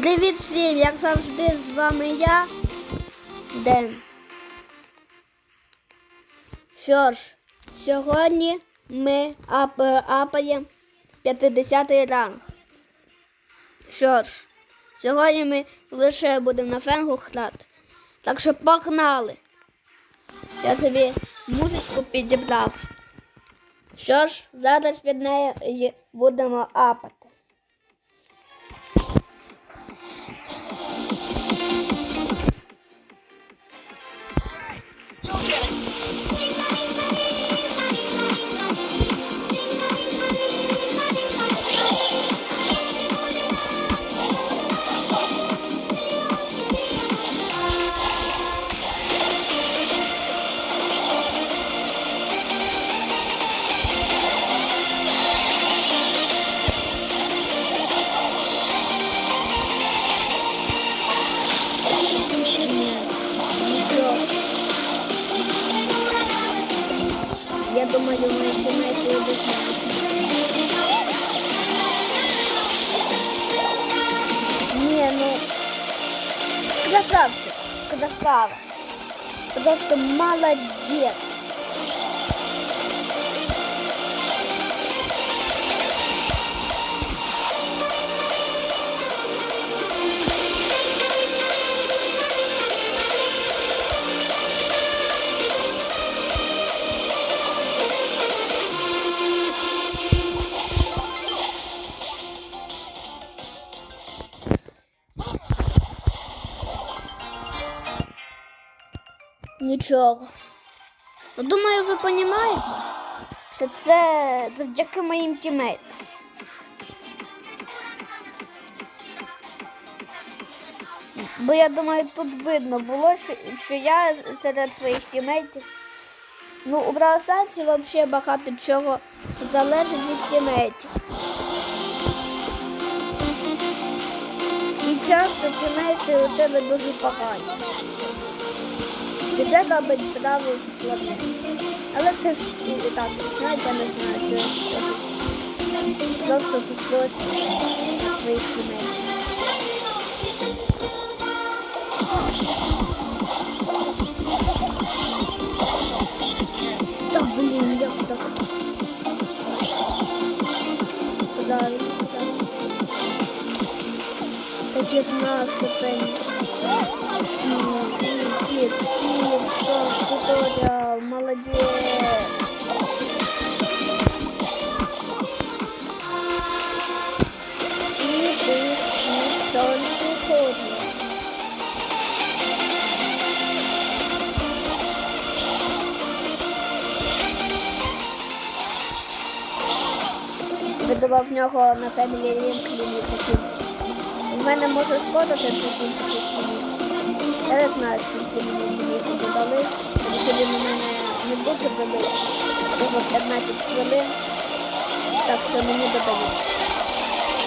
Привіт всім, як завжди, з вами я, Ден. Що ж, сьогодні ми ап апаємо 50-й ранг. Що ж, сьогодні ми лише будемо на фенгу грати. Так що погнали. Я собі музичку підібрав. Що ж, зараз під нею будемо апати. Думаю, тімейти будуть. Не, ну красавчик, красава. Просто молодец. Нічого. Ну, думаю, ви розумієте, що це завдяки моїм тімейтам. Бо я думаю, тут видно було, що, я серед своїх тімейтів. Ну, у Brawl взагалі багато чого залежить від тімейтів. І часто тімейти у тебе дуже погані. І це робить правий складне. Але це ж і так, знаєте, я не знаю, це просто суспільство своїх сімей. Та блін, як так? Куди він? Куди? Так як наші пені. Кит, кит, туториал, молодец. И ты, и только ходишь. Видавав в нього на Family Link закінчився. У мене може скоро це ліміт. Я не знаю, скільки мені ліміту додали, у мене не дуже великий. Всього 15 хвилин. Так що мені додають.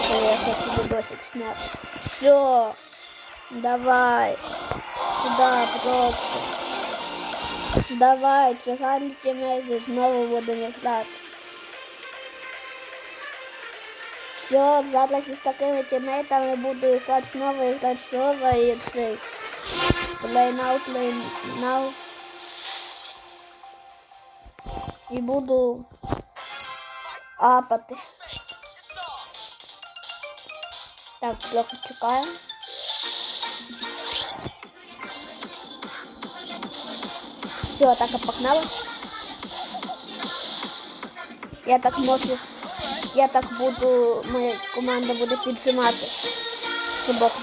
Коли я хочу відосик зняти. Все. Давай. Сюда просто. Давай, циганки мezi, знову будемо грати. Все, зараз із такими тімейтами буду грати знову, і грати знову і цей. Play now, play now. І буду апати. Так, трохи чекаємо. Все, атака погнала. Я так можу, я так буду, моя команда буде піджимати з обох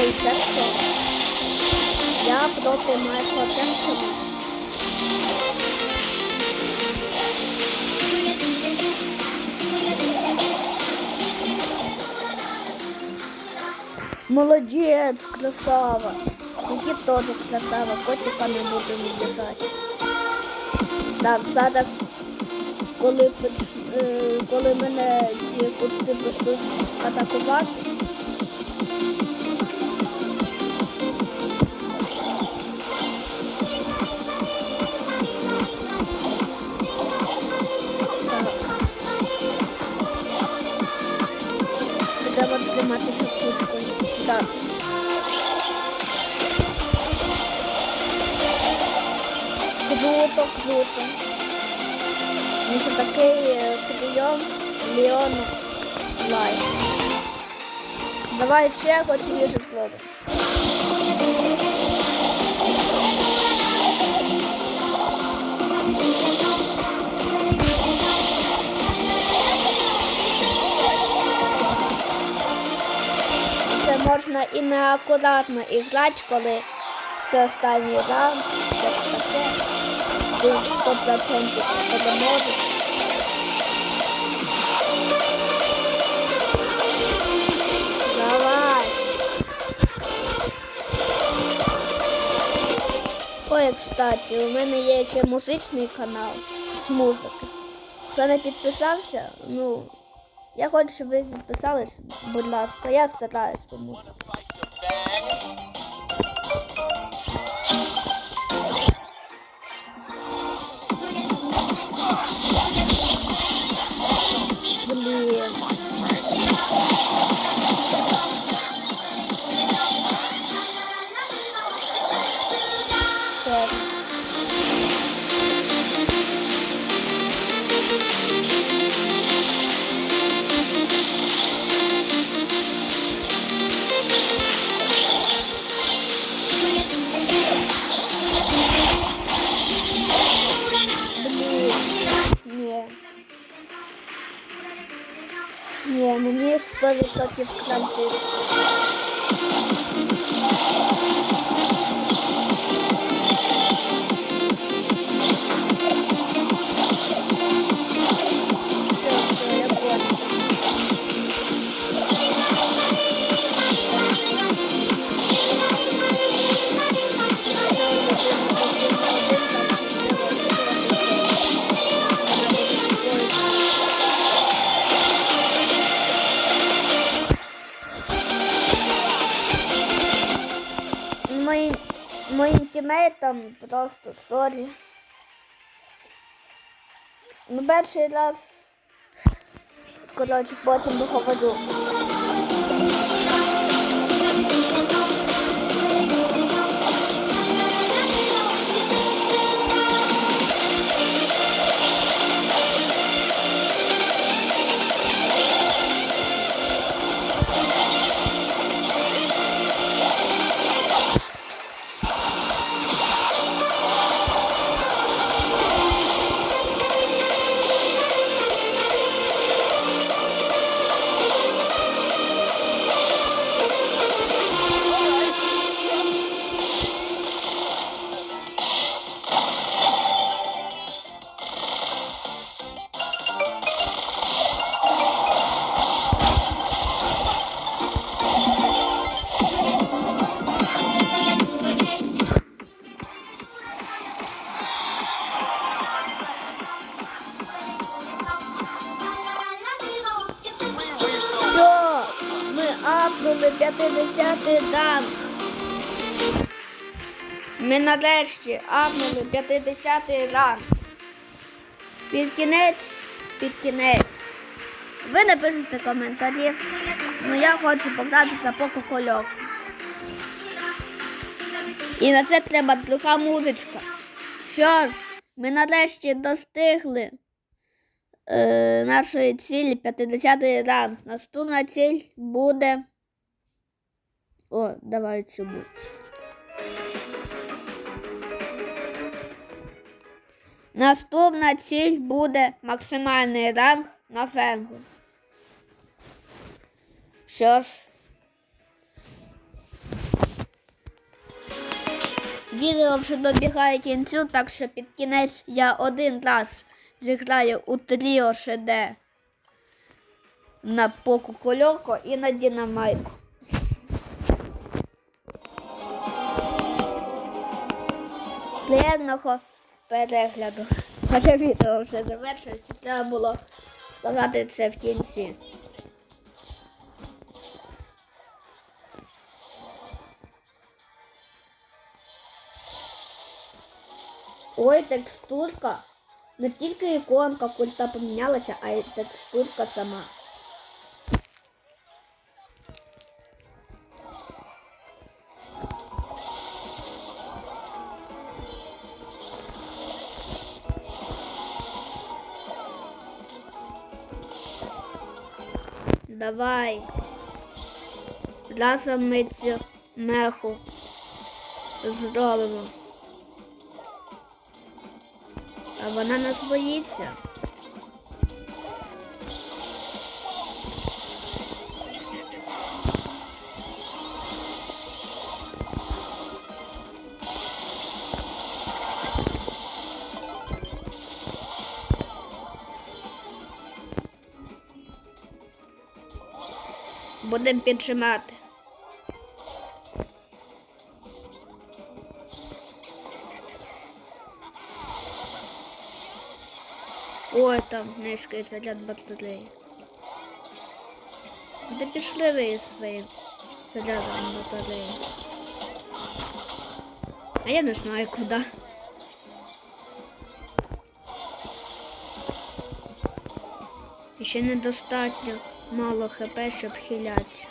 Джексон. Я проти Майкла Джексона. Молодець, красава. Які теж красава, котика не будемо біжати. Так, зараз, коли, е, коли мене ці кути почнуть атакувати, Давай ще хоч їжу слово. Це можна і неакуратно іграти, коли це останній раунд, це таке. Ти 100% переможеш. Кстати, у мене є ще музичний канал з музики. Хто не підписався, ну, я хочу, щоб ви підписались, будь ласка. Я стараюсь по музиці. 100% кранти. Все, просто сорі. Ну, перший раз, коротше, потім договорю. Ми нарешті апнули 50 дан. Під кінець, під кінець. Ви напишете коментарі. Ну я хочу погратися по кокольок. І на це треба друга музичка. Що ж, ми нарешті достигли е, нашої цілі 50 ранг. Наступна ціль буде. О, давай цю будь. Наступна ціль буде максимальний ранг на фенгу. Що ж. Відео вже добігає кінцю, так що під кінець я один раз зіграю у тріо ШД на Поку Кольоко і на Дінамайку. Приємного перегляду. Наше відео вже завершується. Треба було сказати це в кінці. Ой, текстурка. Не тільки іконка культа помінялася, а й текстурка сама. Давай. Разом ми цю меху зробимо. А вона нас боїться. Будемо піджимати. Ой, там низький заряд батареї. Де пішли ви із своїм зарядом батареї? А я не знаю куди. Ще недостатньо мало хп, щоб хилятися.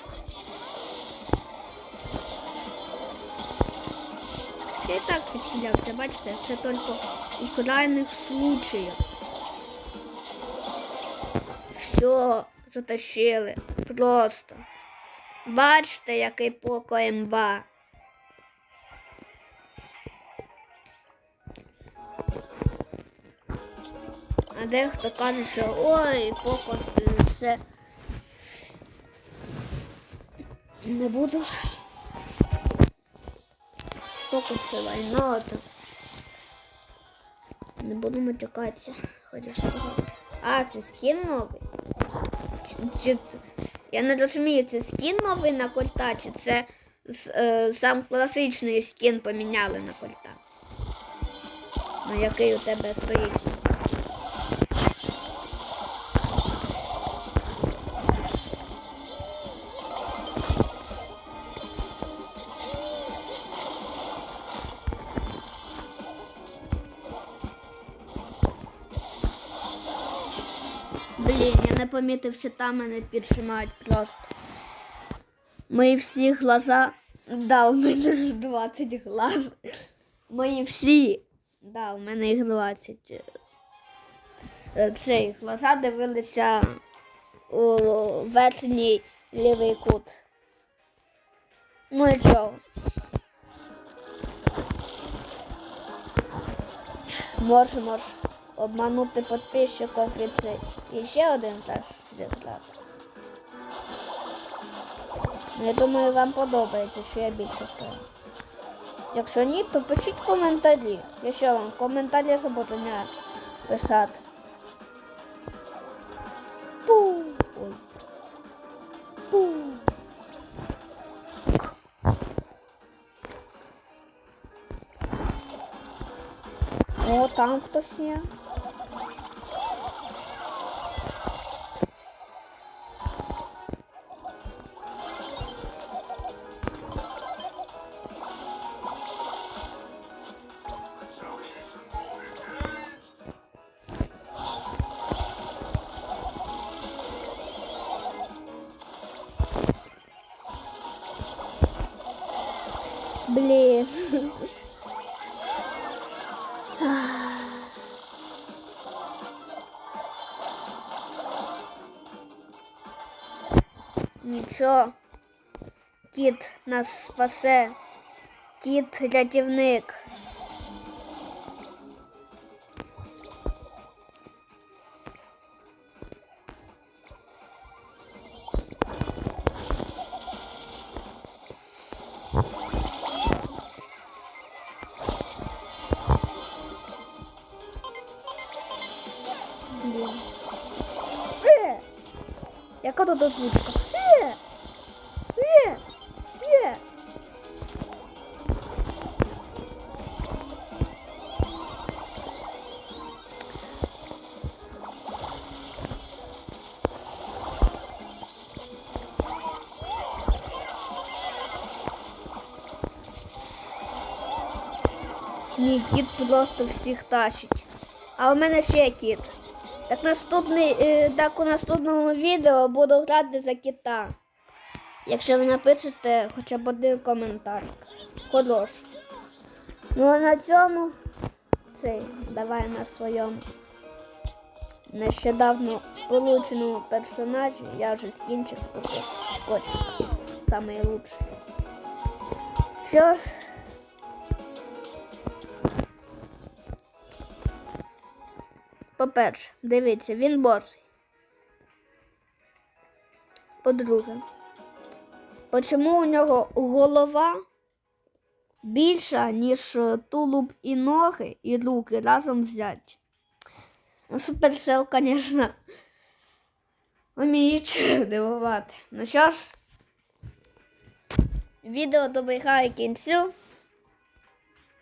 Я і так відхилявся, бачите, це тільки у крайних случаях. Все, затащили. Просто. Бачите, який поко МБА. А дехто каже, що ой, поко е, все. Не буду. Поко це лайно там. Не буду матюкатися, хочу сказати. А, це скін новий? Чи, чи, я не розумію, це скін новий на кольта, чи це е, сам класичний скін поміняли на кольта? Ну, який у тебе стоїть? Блін, я не помітив, що там мене піджимають просто. Мої всі глаза. Да, у мене ж 20 глаз. Мої всі. Да, у мене їх 20. Е, Цей глаза дивилися у верхній лівий кут. Ну і чого? Може, може обманути підписчиків і це. Ще один раз зіграти. Ну, Я думаю, вам подобається, що я більше граю. Якщо ні, то пишіть коментарі. Я вам коментарі забороняю писати. Пу. Ой. Пу. О, там хтось є. Нічого. Кіт нас спасе. Кіт рятівник. Блін. Е! Яка тут озвучка? Ні, кіт просто всіх тащить. А у мене ще кіт. Так наступний, е, так у наступному відео буду грати за кита. Якщо ви напишете хоча б один коментар. Хорош. Ну а на цьому цей давай на своєму нещодавно полученому персонажі я вже скінчив котик. Самий лучший. Що ж. По-перше, дивіться, він босий. По-друге, почому у нього голова більша, ніж е, тулуб і ноги, і руки разом взяті? Ну, суперсел, звісно, вміють дивувати. Ну що ж, відео добігає кінцю.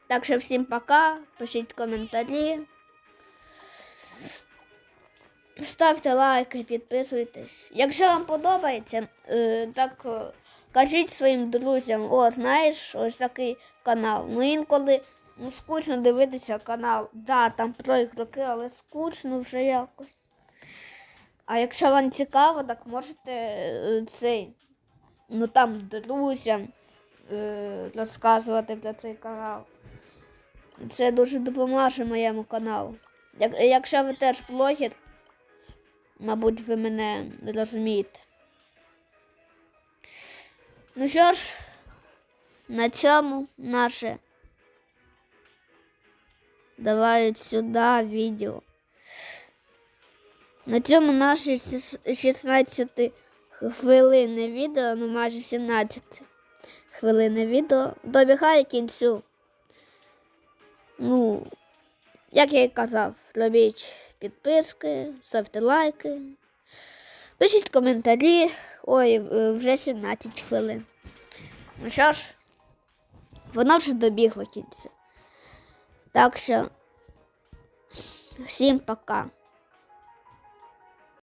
Так що всім пока, пишіть коментарі. Ставте лайки, підписуйтесь. Якщо вам подобається, е, так е, кажіть своїм друзям, о, знаєш, ось такий канал. Ну інколи ну, скучно дивитися канал. Да, там про ігроки, але скучно вже якось. А якщо вам цікаво, так можете е, цей, ну там друзям розказувати про цей канал. Це дуже допоможе моєму каналу. Як, якщо ви теж блогер, мабуть, ви мене розумієте. Ну що ж, на цьому наше давай сюди відео. На цьому наше 16 хвилини відео, ну майже 17 хвилини відео добігає кінцю. Ну, як я і казав, робіть підписки, ставте лайки, пишіть коментарі. Ой, вже 17 хвилин. Ну що ж, воно вже добігло кінця. Так що, всім пока.